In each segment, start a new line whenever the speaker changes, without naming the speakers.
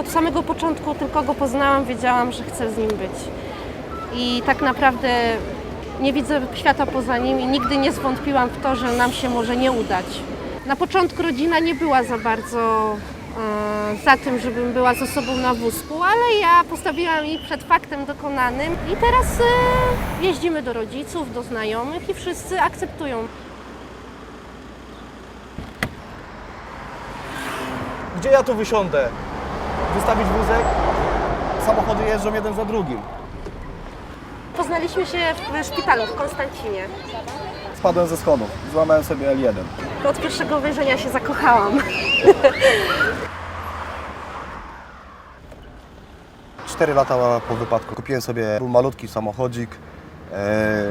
od samego początku, tylko go poznałam, wiedziałam, że chcę z nim być. I tak naprawdę nie widzę świata poza nim i nigdy nie zwątpiłam w to, że nam się może nie udać. Na początku rodzina nie była za bardzo e, za tym, żebym była ze sobą na wózku, ale ja postawiłam ich przed faktem dokonanym i teraz e, jeździmy do rodziców, do znajomych i wszyscy akceptują.
Gdzie ja tu wysiądę? Wystawić wózek? Samochody jeżdżą jeden za drugim.
Poznaliśmy się w szpitalu w Konstancinie.
Spadłem ze schodów, złamałem sobie L1.
Od pierwszego wejrzenia się zakochałam.
Cztery lata po wypadku kupiłem sobie był malutki samochodzik, e,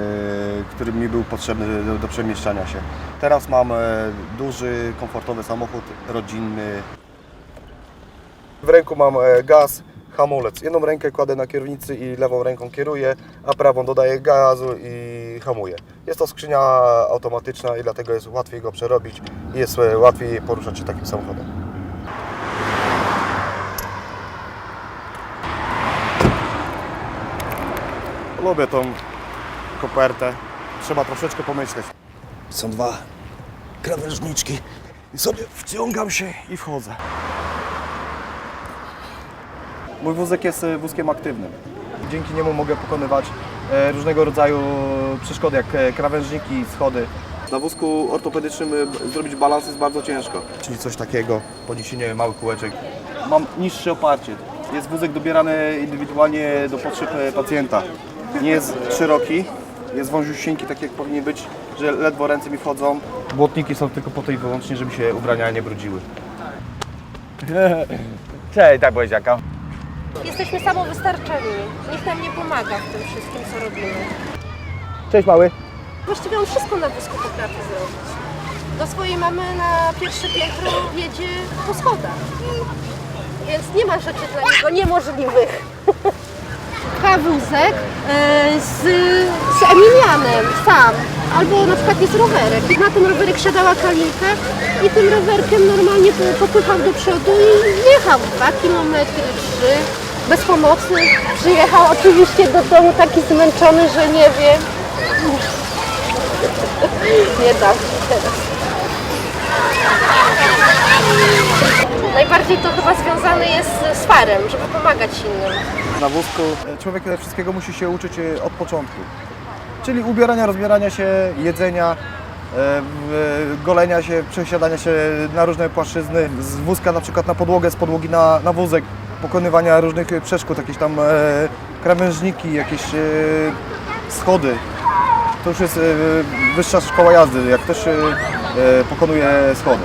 który mi był potrzebny do, do przemieszczania się. Teraz mam e, duży, komfortowy samochód rodzinny. W ręku mam e, gaz, hamulec. Jedną rękę kładę na kierownicy i lewą ręką kieruję, a prawą dodaję gazu i hamuję. Jest to skrzynia automatyczna i dlatego jest łatwiej go przerobić i jest e, łatwiej poruszać się takim samochodem. Lubię tą kopertę. Trzeba troszeczkę pomyśleć. Są dwa krawężniczki i sobie wciągam się i wchodzę. Mój wózek jest e, wózkiem aktywnym. Dzięki niemu mogę pokonywać e, różnego rodzaju przeszkody, jak e, krawężniki, schody. Na wózku ortopedycznym zrobić balans jest bardzo ciężko. Czyli coś takiego, podniesienie małych kółeczek. Mam niższe oparcie. Jest wózek dobierany indywidualnie do potrzeb pacjenta. Nie jest szeroki, jest wąziusieńki, tak jak powinien być, że ledwo ręce mi wchodzą. Błotniki są tylko po to i wyłącznie, żeby się ubrania nie brudziły.
Cześć, tak powiedziaka.
Jesteśmy samowystarczalni. Nikt nam nie pomaga w tym wszystkim, co robimy.
Cześć mały.
Właściwie on wszystko na wózku potrafi zrobić. Do swojej mamy na pierwsze piętro jedzie po schodach. Więc nie ma rzeczy dla niego niemożliwych. Trwa wózek e, z, z Emilianem sam. Albo na przykład jest rowerek. Na ten rowerek siadała Kalinka i tym rowerkiem normalnie po- popychał do przodu i jechał dwa kilometry, trzy. Bezpomocny. Przyjechał oczywiście do domu taki zmęczony, że nie wie. Nie dam się teraz. Najbardziej to chyba związane jest z farem, żeby pomagać innym.
Na wózku człowiek wszystkiego musi się uczyć e, od początku. Czyli ubierania, rozbierania się, jedzenia, e, golenia się, przesiadania się na różne płaszczyzny, z wózka na przykład na podłogę, z podłogi na, na wózek, pokonywania różnych przeszkód, jakieś tam e, krawężniki, jakieś e, schody. To już jest wyższa szkoła jazdy, jak ktoś pokonuje schody.